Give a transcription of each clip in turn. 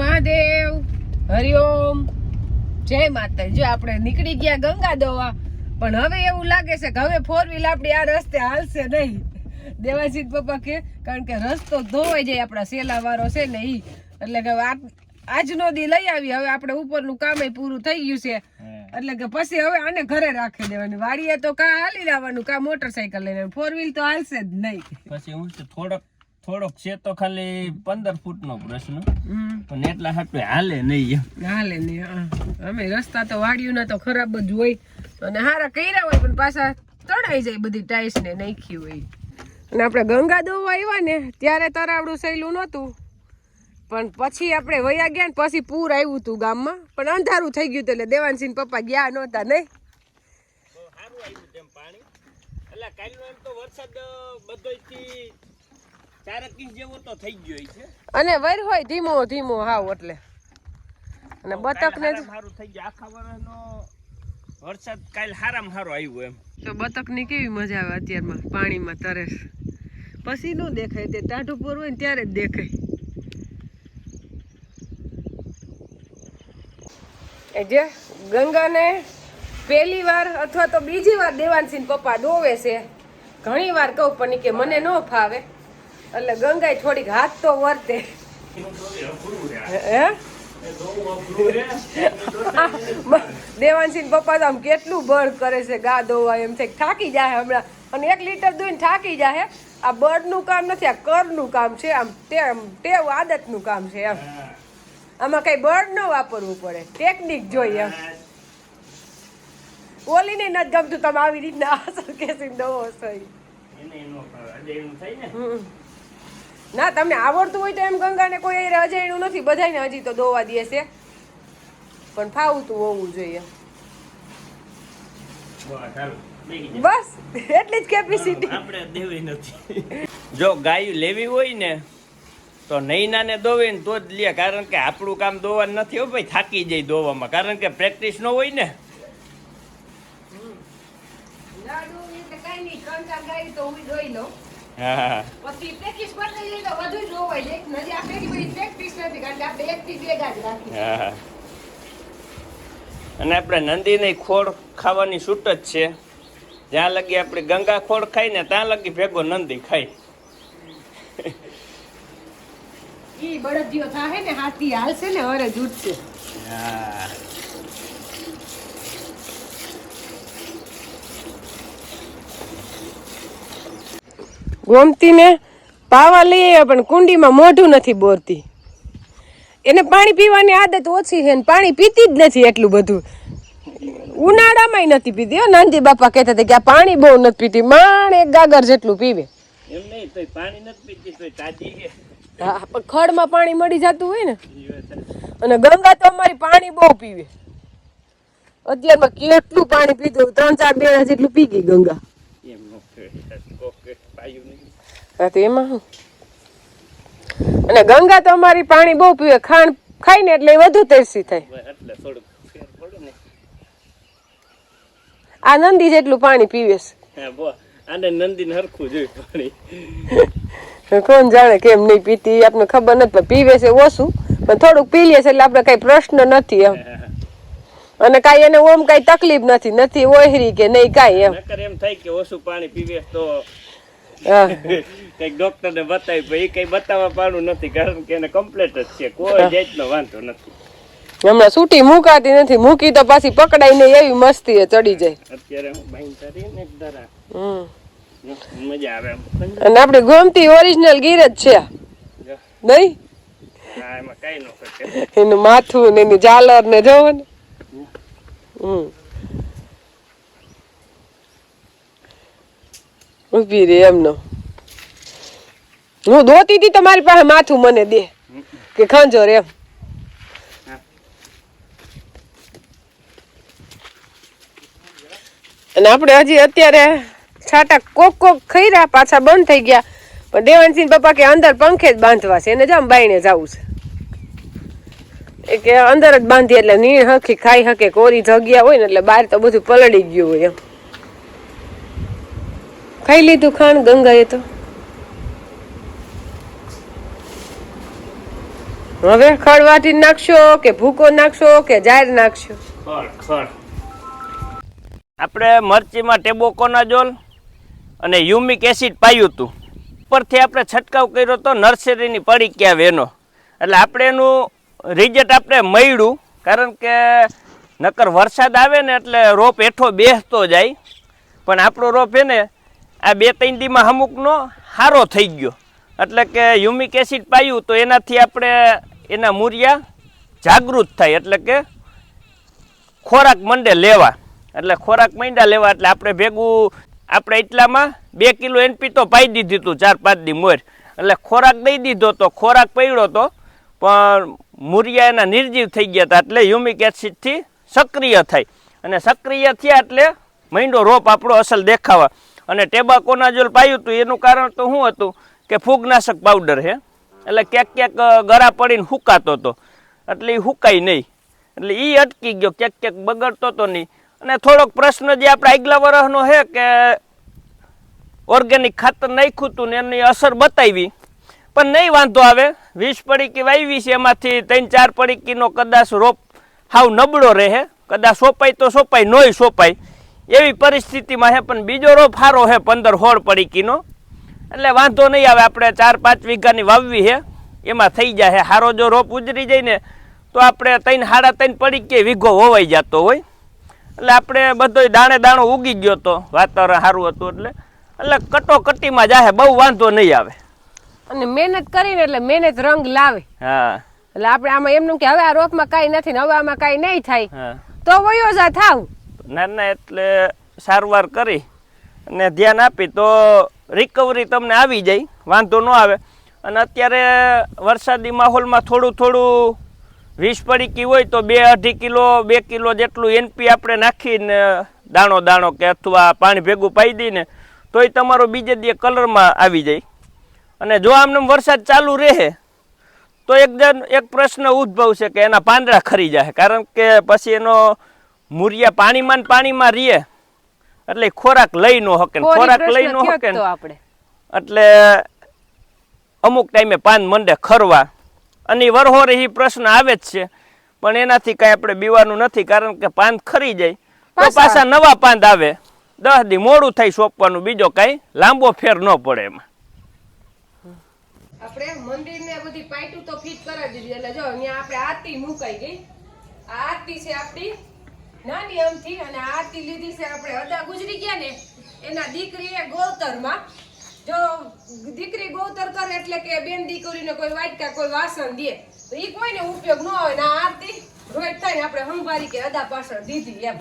મહાદેવ. હરિઓમ જય માતા જો આપણે નીકળી ગયા ગંગા દોવા પણ હવે એવું લાગે છે કે હવે ફોર વ્હીલ આપણી આ રસ્તે હાલશે નહીં. દેવાજીત પપ્પા કે કારણ કે રસ્તો ધોવાઈ જાય આપણા સેલા વાળો છે ને ઈ. એટલે કે આજનો દી લઈ આવી. હવે આપણે ઉપરનું કામ પૂરું થઈ ગયું છે. એટલે કે પછી હવે આને ઘરે રાખી દેવાની. વાડીએ તો કા હાલી લાવવાનું કા મોટરસાયકલ લઈને ફોર વ્હીલ તો હાલશે જ નહીં. પછી હું થોડોક થોડોક છે તો ખાલી પંદર ફૂટ નો પ્રશ્ન. હમ. પણ એટલા હાટું હાલે નહીં એમ. હાલે નહીં અમે રસ્તા તો વાડીઓના તો ખરાબ જ હોય. અને હારા કર્યા હોય પણ પાછા તણાઈ જાય બધી ટાઈસ ને નાખી હોય. અને આપણે ગંગા દોવા આવ્યા ને ત્યારે તરાવડું સહેલું નહોતું. પણ પછી આપણે વયા ગયા ને પછી પૂર આવ્યું હતું ગામમાં. પણ અંધારું થઈ ગયું એટલે દેવાનસિંહ પપ્પા ગયા નહોતા નહીં. સારું આવ્યું તેમ પાણી. એટલે કાલનો એમ તો વરસાદ બધો અને વર હોય ધીમો ધીમો હાવ એટલે. અને બતક ને સારું થઈ ગયું. વરસાદ કાલ હારામાં હારો આવ્યો એમ. તો બતકની કેવી મજા આવે અત્યારમાં? પાણીમાં તરે. પછી નો દેખાય તે ટાઢું પૂર હોય ને ત્યારે જ દેખાય. જે ગંગાને પહેલી વાર અથવા તો બીજી વાર દેવાનસિંહ પપ્પા ડોવે છે. ઘણી વાર કહું પણ કે મને ન ફાવે. એટલે ગંગાએ થોડીક હાથ તો વર્તે. દેવાનસિંહ પપ્પા તો આમ કેટલું બળ કરે છે ગા દોવા એમ થાય. થાકી જાય હમણાં. અને એક લીટર દૂધ થાકી જાય આ બળનું કામ નથી આ કરનું કામ છે આમ ટેવ ટેવ આદતનું કામ છે એમ. આમાં કઈ બળ ન વાપરવું પડે. ટેકનિક જોઈએ એમ. ઓલીને નથી ગમતું તમે આવી રીતના આસર કેસી દવો સહી એને એનો આજે એનું થાય ને તમને આવડતું હોય તો એમ ગંગાને કોઈ એ અજાણ્યું નથી. બધાને હજી તો દોવા દે છે. પણ ફાવતું હોવું જોઈએ. બસ એટલી જ કેપેસિટી આપણે દેવી નથી. જો ગાયું લેવી હોય ને તો નૈનાને દોવે ને તો જ લે કારણ કે આપણું કામ દોવાનું નથી હો ભાઈ થાકી જાય દોવામાં. કારણ કે પ્રેક્ટિસ ન હોય ને. જઈએ તો હું જ હોવાય હા. અને આપણે નંદીની ખોળ ખાવાની છૂટ જ છે. જ્યાં લગી આપણે ગંગા ખોળ ખાઈ ને ત્યાં લગી ભેગો નંદી ખાય ઈ બળદિયો થાહે ને હાથી હાલશે ને હરે જૂટશે હા. ગોમતીને પાવા લઈ આવ્યા પણ કુંડીમાં મોઢું નથી બોરતી. એને પાણી પીવાની આદત ઓછી છે ને પાણી પીતી જ નથી એટલું બધું. ઉનાળામાંય નથી પીતી. હો નંદી બાપા કહેતા હતા કે આ પાણી બહુ નથી પીતી. માણ એક ગાગર જેટલું પીવે. એમ નહીં તોય પાણી નથી પીતી તાજી હા ખડમાં પાણી મળી જતું હોય ને. અને ગંગા તો અમારી પાણી બહુ પીવે. અત્યારમાં કેટલું પાણી પીધું? ત્રણ ચાર બે જેટલું પી ગઈ ગંગા. એમ ઓકે. પાયું હા તો એમાં શું અને ગંગા તો અમારી પાણી બહુ પીવે ખાંડ ખાઈ ને એટલે વધુ તરસી થાય. આ નંદી જેટલું પાણી પીવે છે. આને નંદીને હરખું પાણી. કોણ જાણે કેમ નહીં પીતી આપને ખબર નથી પણ પીવે છે ઓછું. પણ થોડુંક પી લે છે એટલે આપણે કઈ પ્રશ્ન નથી એમ. અને કાઈ એને ઓમ કઈ તકલીફ નથી નથી ઓહરી કે નહીં કાઈ એમ. એમ થાય કે ઓછું પાણી પીવે તો કંઈક ડોક્ટર ને બતાવી ભાઈ કઈ બતાવવા પાડું નથી કારણ કે એને કમ્પ્લેટ જ છે. કોઈ જાતનો વાંધો નથી. હમણાં છૂટી મુકાતી નથી. મૂકી તો પાછી પકડાઈ નહીં એવી મસ્તી એ ચડી જાય. અત્યારે હું બાઈન તારી દરા મજા આવે અને આપડી ગોમતી ઓરિજિનલ ગીર જ છે નહીં? ન એનું માથું ને એની ઝાલર ને જોવો ને. હમ. ઊભી રે એમનો. હું દોતી હતી તમારી પાસે, માથું મને દે, કે ખંજોર એમ. અને આપણે હજી અત્યારે છાટા કોક કોક ખઈરા પાછા બંધ થઈ ગયા. પણ દેવાનસિંહ પપ્પા કે અંદર પંખે જ બાંધવા છે, એને જામ બાઈને જવું છે. એ કે અંદર જ બાંધી એટલે નીણ હકી ખાઈ હકે, કોરી જગ્યા હોય ને એટલે બહાર તો બધું પલળી ગયું હોય એમ. ખાઈ લીધું ખાણ ગંગાએ તો. હવે ખડ નાખશો કે ભૂકો નાખશો કે જાર નાખશો? આપણે મરચીમાં ટેબોકોનાજોલ અને યુમિક એસિડ પાયું હતું ઉપરથી આપણે છંટકાવ કર્યો તો નર્સરીની પડી ક્યાં વેનો. એટલે આપણે એનું રિઝલ્ટ આપણે મળ્યું, કારણ કે નકર વરસાદ આવે ને એટલે રોપ હેઠો બેસતો જાય. પણ આપણો રોપ છે ને આ બે ત્રણ દીમાં અમુકનો હારો થઈ ગયો. એટલે કે યુમિક એસિડ પાયું તો એનાથી આપણે એના મૂરિયા જાગૃત થાય. એટલે કે ખોરાક મંડે લેવા. એટલે ખોરાક માંડ્યા લેવા એટલે આપણે ભેગું આપણે એટલામાં બે કિલો એનપી તો પાઈ દીધી હતું ચાર પાંચ દી મોર. એટલે ખોરાક દઈ દીધો તો ખોરાક પડ્યો તો, પણ મૂરિયા એના નિર્જીવ થઈ ગયા હતા એટલે હ્યુમિક એસિડથી સક્રિય થાય. અને સક્રિય થયા એટલે મંડો રોપ આપણો અસલ દેખાવા. અને ટેબાકોનાઝોલ પાયું હતું એનું કારણ તો શું હતું કે ફૂગનાશક પાવડર છે, એટલે ક્યાંક ક્યાંક ગરા પડીને હુકાતો હતો એટલે એ હુકાય નહીં. એટલે એ અટકી ગયો, ક્યાંક ક્યાંક બગડતો તો નહીં. અને થોડોક પ્રશ્ન જે આપણે આગલા વર્ષનો છે કે ઓર્ગેનિક ખાતર નાખ્યું હતું ને એની અસર બતાવી. પણ નહીં વાંધો આવે, વીસ પડીકી વાવી છે એમાંથી, ત્રણ ચાર પડીકીનો કદાચ રોપ હાવ નબળો રહે. કદાચ સોપાય તો સોપાય, નોય સોપાય. એવી પરિસ્થિતિમાં હે પણ બીજો રોપ સારો હે પંદર સોળ પડીકીનો એટલે વાંધો નહીં આવે આપણે ચાર પાંચ વીઘાની વાવવી હે. એમાં થઈ જાય હારો જો રોપ ઉજરી જાય ને તો આપણે ત્રણ હાડા ત્રણ પડી કે વીઘો હોવાઈ જતો હોય. એટલે આપણે બધો દાણે દાણો ઉગી ગયો તો વાતાવરણ સારું હતું એટલે. એટલે કટોકટીમાં જાહે બહુ વાંધો નહીં આવે. અને મહેનત કરીને એટલે મહેનત રંગ લાવે. હા. એટલે આપણે આમાં એમનું કે હવે આ રોપમાં કાંઈ નથી ને હવે આમાં કાંઈ નહીં થાય. તો વયો જા થાવ. ના ના એટલે સારવાર કરી અને ધ્યાન આપી તો રિકવરી તમને આવી જાય, વાંધો ન આવે. અને અત્યારે વરસાદી માહોલમાં થોડું થોડું વીસ પડીકી હોય તો બે અઢી કિલો, બે કિલો જેટલું એનપી આપણે નાખીને દાણો દાણો કે અથવા પાણી ભેગું પાઈ દઈને તોય તમારો બીજે દે કલરમાં આવી જાય. અને જો આમને વરસાદ ચાલુ રહે, તો એકદમ એક પ્રશ્ન ઉદ્ભવશે કે એના પાંદડા ખરી જાય. કારણ કે પછી એનો મૂરિયા પાણીમાં પાણીમાં રીએ એટલે ખોરાક લઈ નો હકે ખોરાક લઈ નો હકે આપણે. એટલે અમુક ટાઈમે પાન મંડે ખરવા. અને ઈ વરહોરે ઈ પ્રશ્ન આવે જ છે. પણ એનાથી કાંઈ આપણે બીવાનું નથી કારણ કે પાન ખરી જાય. તો પાછા. નવા પાન આવે. દસ દી મોડું થઈ સોંપવાનું બીજો કાંઈ લાંબો ફેર ન પડે એમાં. આપણે મંદિર ને બધી પાઇટું તો ફિટ કરાવી દીધી. એટલે જો અહીંયા આપણે આરતી મુકાઈ ગઈ. આ આરતી છે આપણી નાની અમથી અને આરતી લીધી છે આપણે અદા ગુજરી ગયા ને, એના દીકરીએ ગોતરમાં, જો દીકરી ગોતર કરે એટલે કે બેન દીકરીને કોઈ વાટકા, કોઈ વાસણ દે, તો એ કોઈને ઉપયોગ ન હોય. ને આરતી રોજ થાય ને આપણે હંભારી કે અદા પાછળ દીધી એમ.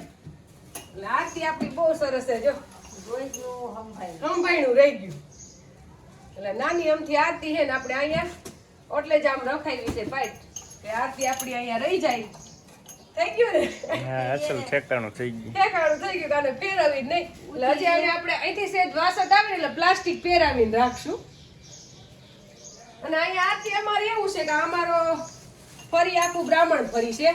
એટલે આરતી આપણી બહુ સરસ છે, જો. હંભાઈનું રહી ગયું. એટલે નાની અમથી આરતી છે ને આપણે અહીંયા એટલે જ આમ રખાવી છે, પાઇટ. કે આરતી આપણી અહીંયા રહી જાય. થઈ ગયું ને? અસલ ઠેકાણું થઈ ગયું. ઠેકાણું થઈ ગયું કાને ફેરવી નહીં. એટલે હજી આને આપણે અહીંથી સેજ વાસદ આવે એટલે પ્લાસ્ટિક ફેરાવીને રાખશું. અને અહીંયા આરતી અમારે એવું છે કે અમારો ફરી આખું બ્રાહ્મણ ફરી છે.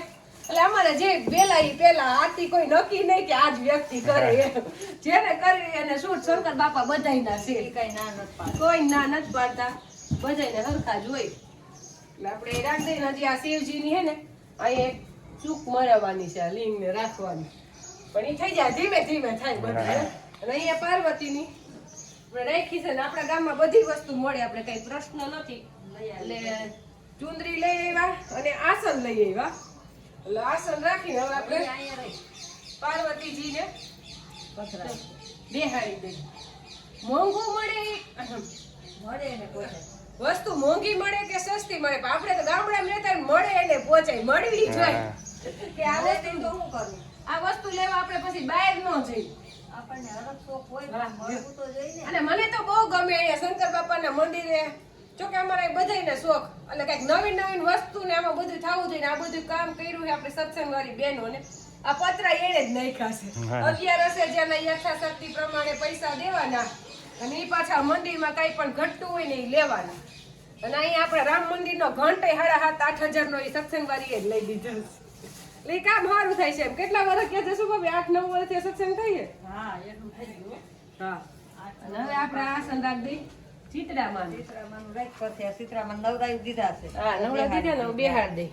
એટલે અમારે જે પેલા એ પેલા આરતી કોઈ નક્કી નહીં કે આજ વ્યક્તિ કરે. જેને કરી એને શું શંકર બાપા બધાયના છે. કોઈ ના નથી પાડતા. બધાયને હરખા જ હોય. એટલે આપણે રાખ દઈને દઈએ ને હજી આ શિવજીની હે ને અહીંયા ચૂક મરાવવાની છે આ લિંગને રાખવાની. પણ એ થઈ જાય ધીમે ધીમે થાય બધું અને અહીંયા પાર્વતીની રાખી છે ને આપણા ગામમાં બધી વસ્તુ મળે આપણે કઈ પ્રશ્ન નથી. એટલે ચુંદરી લઈ આવ્યા અને આસન લઈ આવ્યા. એટલે આસન રાખીને હવે આપણે પાર્વતીજીને બેહાડી દે મોંઘું મળે વસ્તુ મોંઘી મળે કે સસ્તી મળે? પણ આપણે તો ગામડામાં રહેતા મળે એને પહોંચાય મળવી જોઈએ કે આ વસ્તુ તો શું કરવું આ વસ્તુ લેવા આપણે પછી બહાર ન જઈએ અને મને તો બહુ ગમે અહીંયા શંકર બાપાના મંદિરે. જો કે અમારે બધાયને શોખ. એટલે કંઈક નવીન નવીન વસ્તુ ને આમાં બધું થવું જોઈએ આ બધું કામ કર્યું છે આપણે સત્સંગ વાળી બહેનોને. આ પતરા એને જ નાખ્યા છે. અગિયારસે જેના યથાશક્તિ પ્રમાણે પૈસા દેવાના. અને એ પાછા મંદિરમાં કઈ પણ ઘટતું હોય ને એ લેવાના. અને અહીંયા આપણે રામ મંદિરનો ઘંટે સાડા સાત આઠ હજાર નો એ સત્સંગ વાળી એ જ લઈ દીધો છે. એટલે કામ સારું થાય છે એમ. કેટલા વર્ષ કે છે શું ભાભી આઠ નવ વર્ષથી સત્સંગ થઈએ હા હા. હવે આપણે આસન રાખી દઈ. ચિત્રામાં. ચિત્રામાં રાખ પછી આ ચિત્રામાં નવરાઈ દીધા છે. હા નવડા દીધા ને બેહાર દે.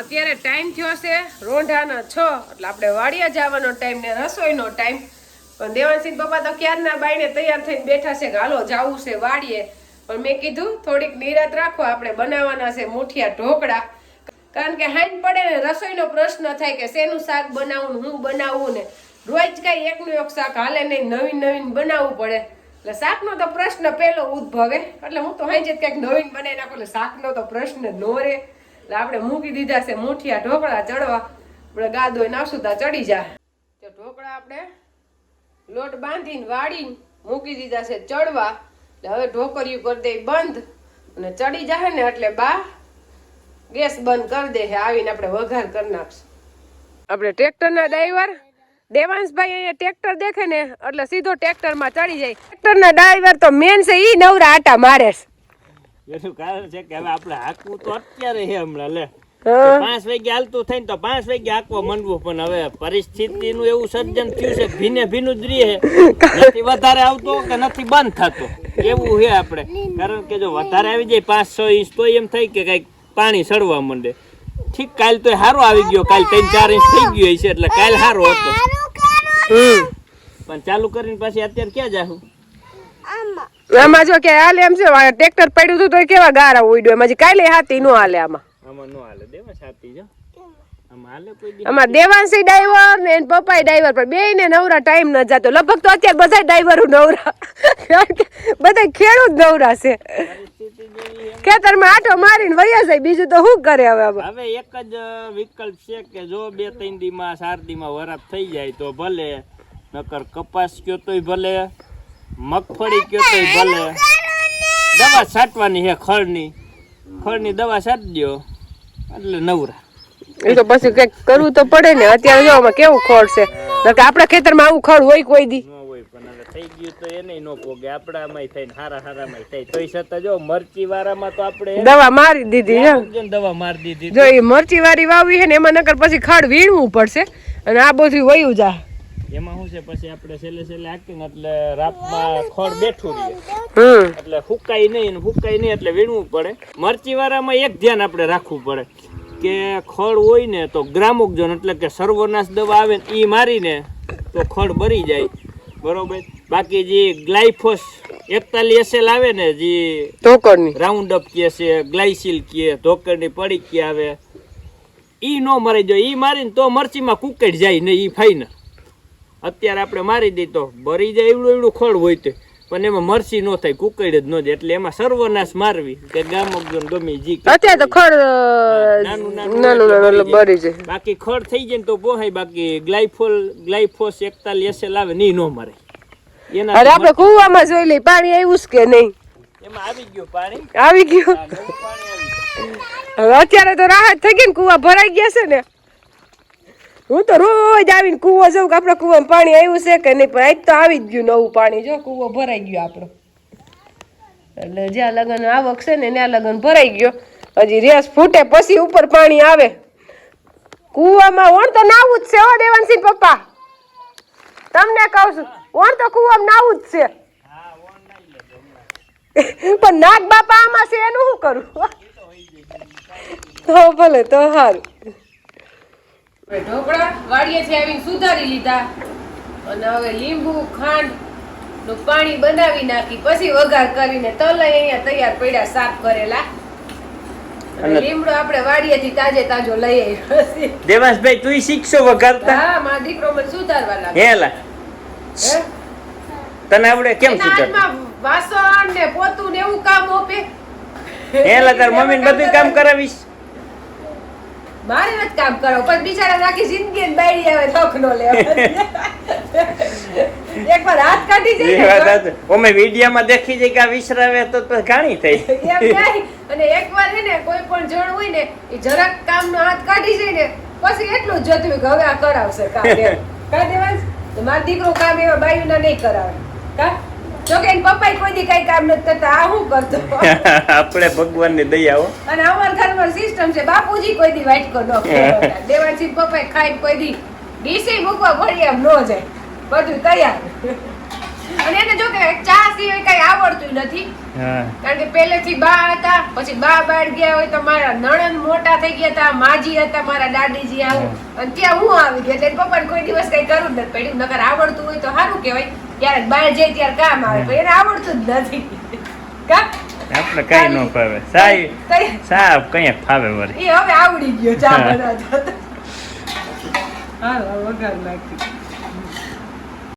અત્યારે ટાઈમ થયો છે રોંઢાના છ. એટલે આપણે વાડિયા જવાનો ટાઈમ ને રસોઈનો ટાઈમ પણ દેવાનસિંહ પપ્પા તો ક્યારના બાઈને તૈયાર થઈને બેઠા છે કે હાલો જવું છે વાડીએ. પણ મેં કીધું થોડીક નિરાત રાખો. આપણે બનાવવાના છે મુઠિયા ઢોકળા. કારણ કે હાઈન પડે ને રસોઈનો પ્રશ્ન થાય કે શેનું શાક બનાવવું હું બનાવવું ને રોજ કાંઈ એકનું એક શાક હાલે નહીં, નવીન નવીન બનાવવું પડે. એટલે શાકનો તો પ્રશ્ન પહેલો ઉદ્ભવે. એટલે હું તો હાઈ કંઈક નવીન બનાવી નાખું એટલે શાકનો તો પ્રશ્ન નો રહે. એટલે આપણે મૂકી દીધા છે મૂઠિયા, ઢોકળા ચડવા. આપણે ગાદોય નાખશું તા ચડી જા. તો ઢોકળા આપણે લોટ બાંધીને વાળીને મૂકી દીધા છે ચડવા. એટલે હવે ઢોકરિયું કરી દઈ બંધ. અને ચડી જાય ને એટલે બા ગેસ બંધ કરી દે છે આવીને આપણે વઘાર કરી નાખશું. આપણે ટ્રેક્ટરના ડ્રાઈવર દેવાંશભાઈ અહીંયા ટ્રેક્ટર દેખે ને એટલે સીધો ટ્રેક્ટરમાં ચડી જાય. ટ્રેક્ટરના ડ્રાઈવર તો મેન છે ઈ નવરા આટા મારે છે. એનું કારણ છે કે હવે આપણે હાકવું તો અત્યારે છે હમણાં લે. પાંચ વાગે હાલતું થઈને ને તો પાંચ વાગે હાકવા માંડવું પણ હવે પરિસ્થિતિનું એવું સર્જન થયું છે ભીને ભીનું જ રહે. નથી વધારે આવતો કે નથી બંધ થતો. એવું છે આપણે. કારણ કે જો વધારે આવી જાય પાંચ છ ઇંચ તો એમ થાય કે કંઈક પાણી સડવા માંડે. ઠીક કાલ તો હારો આવી ગયો. કાલ ત્રણ ચાર ઇંચ થઈ ગયો છે એટલે કાલ હારો હતો. હમ. પણ ચાલુ કરીને પાછી અત્યારે ક્યાં જાહું? આમાં. જો કે હાલે એમ છે ટ્રેક્ટર પડ્યું હતું તો કેવા ગારા ઉડ્યો? એમાં કાલે હાથી નો હાલે આમાં. આમાં નો હાલે. દેવા છાતી જો. આમાં હાલે કોઈ દી આમાં દેવાંશી ડ્રાઈવર ને પપ્પા ડ્રાઈવર પણ બે ને નવરા ટાઈમ ન જતો. લગભગ તો અત્યારે બધા ડ્રાઈવરો નવરા. બધા ખેડૂત નવરા છે. ખેતરમાં આટો મારીને વયા જાય. બીજું તો શું કરે હવે હવે એક જ વિકલ્પ છે કે જો બે ત્રણ દીમાં ચાર દીમાં વરાપ થઈ જાય તો ભલે. નકર કપાસ કયો તોય ભલે મગફળી કયો તોય ભલે. દવા છાંટવાની છે ખળની. ખળની દવા છાંટી દ્યો. એટલે નવરા. એ તો પછી કંઈક કરવું તો પડે ને. અત્યારે જો કેવું ખોળ છે? નકર આપણા ખેતરમાં આવું ખડ હોય કોઈ દી. થઈ ગયું તો એને નો પોગે આપણામાંય થાય ને હારા હારામાંય થાય તોય છતાં જો મરચી વાળામાં તો આપણે દવા મારી દીધી જો દવા મારી દીધી જો એ મરચી વાળી વાવી છે ને એમાં નકર પછી ખડ વીણવું પડશે અને આ બધું વયું જાય. એમાં શું છે પછી આપણે છેલ્લે છેલ્લે હાકીને એટલે રાતમાં ખડ બેઠું રહીએ એટલે હુકાય નહીં ને હુકાય નહીં એટલે વીણવું પડે. મરચી વાળામાં એક ધ્યાન આપણે રાખવું પડે કે ખડ હોય ને તો ગ્રામોકજન એટલે કે સર્વનાશ દવા આવે ને એ મારીને તો ખડ બરી જાય. બરોબર? બાકી જે ગ્લાયફોસ એકતાલીસ એસએલ આવે ને જે ઢોકળની. રાઉન્ડ અપ કે છે ગ્લાયસિલ કહે પડી કે આવે. ઈ નો મરી જાય ઈ મારીને તો મરચીમાં કુકડ જાય ને ઈ ફાઈને અત્યારે આપણે મારી દઈ તો ભરી જાય એવડું એવડું ખોળ હોય તે. પણ એમાં મરચી નો થાય કુકડ જ ન જાય એટલે એમાં સર્વનાશ મારવી. કે ગામકજન ગમે જી અત્યારે તો ખડ નાનું નાનું બરી જાય. બાકી ખડ થઈ જાય ને તો પોહાય બાકી ગ્લાયફોલ ગ્લાયફોસ એકતાલીસ એસેલ આવે ને ઈ નો મરે. એના અરે આપણે કુવામાં જોઈ લઈ પાણી આવ્યું છે કે નહીં? આવી ગયું હવે અત્યારે તો રાહત થઈ ગઈ ને કુવા ભરાઈ ગયા છે ને. હું તો રોજ આવીને કુવો જોઉં કે આપણે કુવામાં પાણી આવ્યું છે કે નહીં પણ આજ તો આવી જ ગયું નવું પાણી જો કુવો ભરાઈ ગયો આપણો. એટલે જ્યાં લગન આવક છે ને ત્યાં લગન ભરાઈ ગયો. હજી રેસ ફૂટે પછી ઉપર પાણી આવે. કુવામાં ઓણ તો નાવું જ છે હો દેવાનસિંહ પપ્પા. તમને કહું છું ઓણ તો કુવામ નાવું જ છે. પણ નાગ બાપા આમાં છે એનું શું કરું? તો ભલે તો સારું ઢોકળા વાડીએથી આવીને સુધારી લીધા. અને હવે લીંબુ ખાંડનું પાણી બનાવી નાખી પછી વઘાર કરીને તલ અહીંયા તૈયાર પડ્યા સાફ કરેલા. લીમડો આપણે વાડીએથી તાજે તાજો લઈ આવ્યો દેવાસભાઈ તું શીખશો વઘારતા? હા મારા દીકરો મને સુધારવા લાગે હેલા. હે? તને આવડે કેમ સુધાર વાસણ ને પોતું ને એવું કામ ઓપે હેલા તાર મમ્મી બધું કામ કરાવીશ મારે જ કામ કરો પણ બિચારા રાખી જિંદગી બાયડી આવે તક નો લેવા એકવાર હાથ કાઢી જાય ને. ઓમે વિડીયામાં દેખી જાય કે આ વિસરાવે તો તો ઘાણી થઈ એમ નહીં. અને એકવાર છે ને કોઈ પણ જણ હોય ને એ જરાક કામનો હાથ કાઢી જાય ને પછી એટલું જ જોતું કે હવે આ કરાવશે કામ એમ. કા દેવાંશ? તો મારો દીકરો કામ એવા બાયુના નહીં કરાવે. કા? જો કે એના પપ્પાએ કોઈ દી કઈ કામ નથી કરતા આ હું કરતો? આપણે ભગવાનની દયા હો. અને અમારા ઘરમાં સિસ્ટમ છે બાપુજી કોઈ દી વાટકો ન દેવાજી પપ્પાએ ખાઈ કોઈ દી ડીસી મૂકવા પડી એમ ન જાય. બધું તૈયાર. અને એને સિવાય કઈ આવડતું નથી. કારણ કે પહેલેથી બા હતા પછી બા બાળ ગયા હોય તો મારા નણંદ મોટા થઈ ગયા હતા માજી હતા મારા દાદીજી આવું. અને ત્યાં હું આવી ગઈ એટલે પપ્પાને કોઈ દિવસ કઈ કરવું નથી પડ્યું. નકર આવડતું હોય તો સારું કહેવાય. ક્યારેક બહાર જાય ત્યારે કામ આવે પણ એને આવડતું જ નથી. કા? આપણે કઈ ન ફાવે. સાઈ તઈ- કઈ ફાવે વળી? એ હવે આવડી ગયો ચા. બનાવતા હા નાખી.